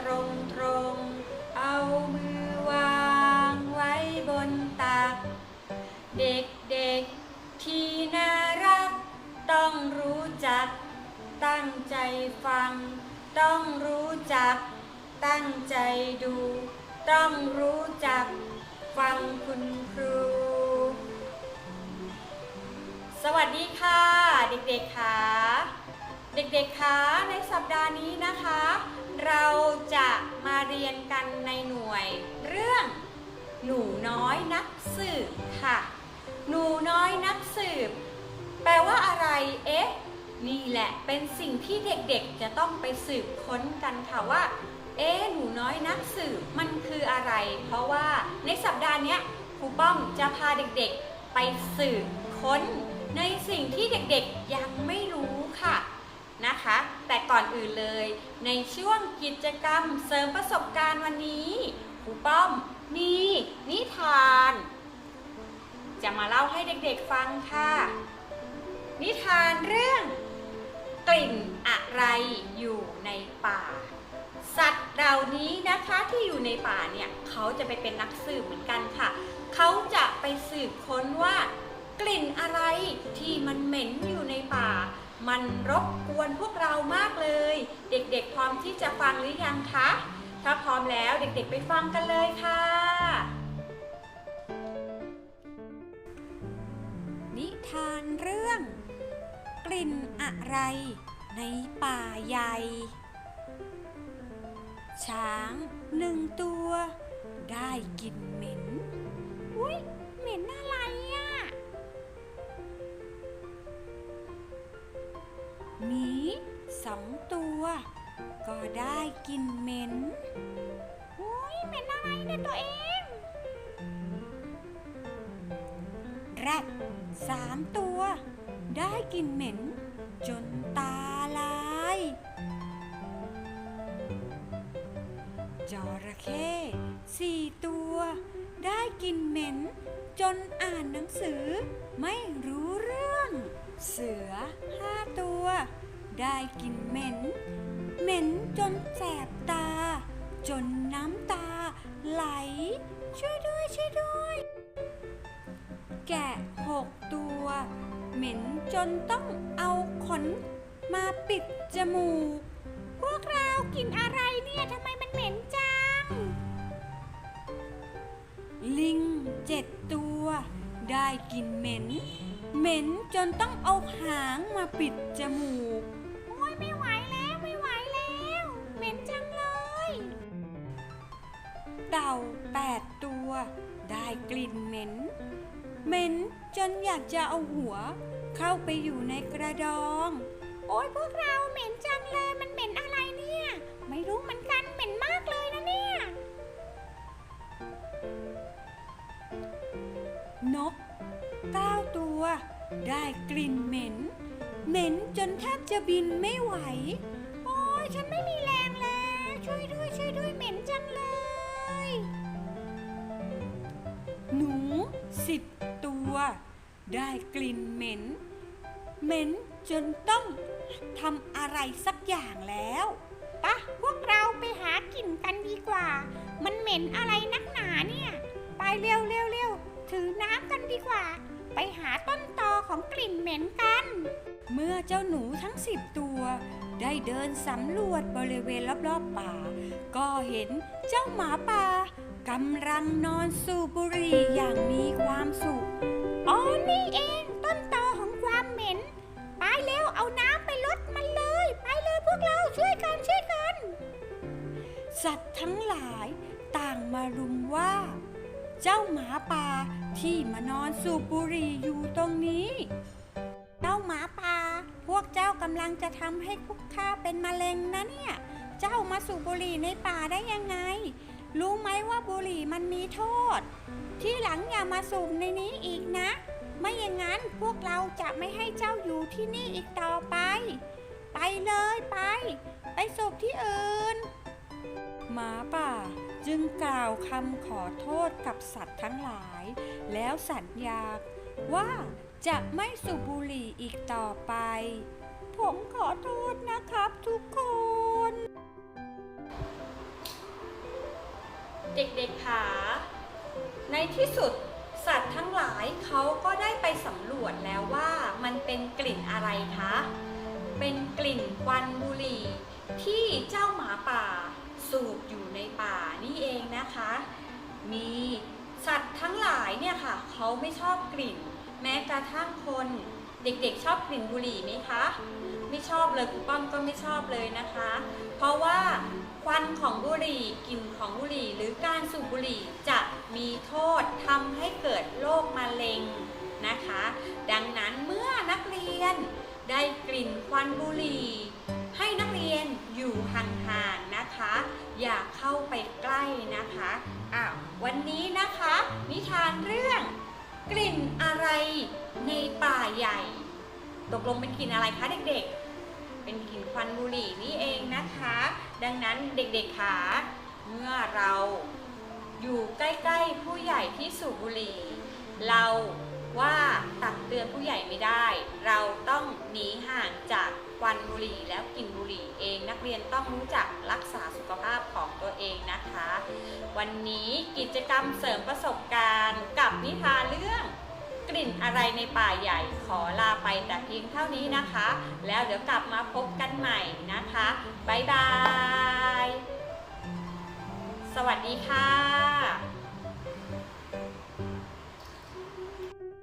ตรงตรงเอามือวางไว้บนตัก เด็กๆที่น่ารัก ต้องรู้จัก ตั้งใจฟัง ต้องรู้จัก ตั้งใจดู ต้องรู้จัก ฟังคุณครู สวัสดีค่ะ เด็กๆค่ะเด็กๆค่ะในสัปดาห์นี้นะคะ เราจะมาเรียนกันในหน่วยเรื่องหนูน้อยนักสืบค่ะ หนูน้อยนักสืบ แปลว่าอะไร เอ๊ะ นี่แหละเป็นสิ่งที่เด็กๆ จะต้องไปสืบค้นกันค่ะว่า เอ๊ะ หนูน้อยนักสืบมันคืออะไร เพราะว่าในสัปดาห์นี้ครูป้อมจะพาเด็กๆ ไปสืบค้น ในสิ่งที่เด็กๆ ยังไม่รู้ค่ะ นะคะ แต่ก่อนอื่นเลย ในช่วงกิจกรรมเสริมประสบการณ์วันนี้ครูป้อมมีนิทาน จะมาเล่าให้เด็กๆฟังค่ะ นิทานเรื่องกลิ่นอะไรอยู่ในป่า สัตว์เหล่านี้นะคะที่อยู่ในป่าเนี่ยเขาจะไปเป็นนักสืบเหมือนกันค่ะ เขาจะไปสืบค้นว่ากลิ่นอะไรที่มันเหม็นอยู่ในป่า มันรบกวนพวกเรามากเลย เด็กๆ พร้อมที่จะฟังหรือยังคะ ถ้าพร้อมแล้วเด็กๆ ไปฟังกันเลยค่ะ นิทานเรื่อง กลิ่นอะไร ในป่าใหญ่ ช้างหนึ่งตัว ได้กลิ่นเหม็น อุ้ยเหม็นอะไร หมีสองตัว ก็ได้กลิ่นเหม็นอุ้ยเหม็นอะไรเนี่ยตัวเองแรดสามตัว ได้กลิ่นเหม็น จนตาลายจระเข้สี่ตัว ได้กลิ่นเหม็น จนอ่านหนังสือไม่รู้เรื่อง เสือห้าตัว ได้กลิ่นเหม็น เหม็นจนแสบตา จนน้ำตาไหล ช่วยด้วยช่วยด้วย แกะหกตัว เหม็นจนต้องเอาขนมาปิดจมูก พวกเรากินอะไรเนี่ยทำไมมันเหม็นจัง ปิดจมูก โอ้ยไม่ไหวแล้วไม่ไหวแล้ว เหม็นจังเลย เต่าแปดตัว ได้กลิ่นเหม็น เหม็นจนอยากจะเอาหัว เข้าไปอยู่ในกระดอง โอ้ยพวกเราเหม็นจังเลยมันเหม็นอะไรเนี่ย ไม่รู้เหมือนกันเหม็นมากเลยนะเนี่ย นกเก้าตัว ได้กลิ่นเหม็น เหม็นจนแทบจะบินไม่ไหว โอ้ยฉันไม่มีแรงแล้ว ช่วยด้วยช่วยด้วยเหม็นจังเลย หนูสิบตัว ได้กลิ่นเหม็น เหม็นจนต้องทำอะไรสักอย่างแล้วปะพวกเราไปหากิ่นกันดีกว่า มันเหม็นอะไรนักหนาเนี่ย ไปเร็วเร็วเร็วถือน้ำกันดีกว่า ไปหาต้นตอของกลิ่นเหม็นกัน เมื่อเจ้าหนูทั้งสิบตัว ได้เดินสำรวจบริเวณรอบๆป่า ก็เห็นเจ้าหมาป่ากำลังนอนสูบบุหรี่อย่างมีความสุข อ๋อ นี่เองต้นตอของความเหม็น ไปเร็วเอาน้ำไปลดมันเลย ไปเลยพวกเราช่วยกันช่วยกัน สัตว์ทั้งหลายต่างมารุมว่า เจ้าหมาป่าที่มานอนสูบบุหรี่อยู่ตรงนี้ เจ้าหมาป่าพวกเจ้ากำลังจะทำให้พวกข้าเป็นมะเร็งนะเนี่ย เจ้ามาสูบบุหรี่ในป่าได้ยังไง รู้ไหมว่าบุหรี่มันมีโทษ ที่หลังอย่ามาสูบในนี้อีกนะ ไม่อย่างนั้นพวกเราจะไม่ให้เจ้าอยู่ที่นี่อีกต่อไป ไปเลยไป ไปสูบที่อื่น หมาป่าจึงกล่าวคำขอโทษกับสัตว์ทั้งหลาย แล้วสัญญาว่าจะไม่สูบบุหรี่อีกต่อไป ผมขอโทษนะครับทุกคน เด็กๆค่ะในที่สุดสัตว์ทั้งหลายเขาก็ได้ไปสำรวจแล้วว่ามันเป็นกลิ่นอะไรคะ เป็นกลิ่นควันบุหรี่ที่เจ้าหมาป่า สูบอยู่ในป่านี่เองนะคะ มีสัตว์ทั้งหลายเนี่ยค่ะเขาไม่ชอบกลิ่น แม้กระทั่งคนเด็กๆชอบกลิ่นบุหรี่ไหมคะ ไม่ชอบเลยคุณป้อมก็ไม่ชอบเลยนะคะ เพราะว่าควันของบุหรี่กลิ่นของบุหรี่ หรือการสูบบุหรี่จะมีโทษทำให้เกิดโรคมะเร็งนะคะ ดังนั้นเมื่อนักเรียนได้กลิ่นควันบุหรี่ ให้นักเรียนอยู่ห่างๆนะคะ อย่าเข้าไปใกล้นะคะอ้าววันนี้นะคะ นิทานเรื่องกลิ่นอะไรในป่าใหญ่ ตกลงเป็นกลิ่นอะไรคะเด็กๆ เป็นกลิ่นควันบุหรี่นี่เองนะคะ ดังนั้นเด็กๆคะเมื่อเราอยู่ใกล้ๆผู้ใหญ่ที่สูบบุหรี่ เราว่าตักเตือนผู้ใหญ่ไม่ได้ เราต้องหนีห่างจาก ควันบุหรี่แล้วกลิ่นบุหรี่เอง นักเรียนต้องรู้จักรักษาสุขภาพของตัวเองนะคะ วันนี้กิจกรรมเสริมประสบการณ์กับนิทานเรื่องกลิ่นอะไรในป่าใหญ่ขอลาไปแต่เพียงเท่านี้นะคะ แล้วเดี๋ยวกลับมาพบกันใหม่นะคะบ๊ายบาย สวัสดีค่ะ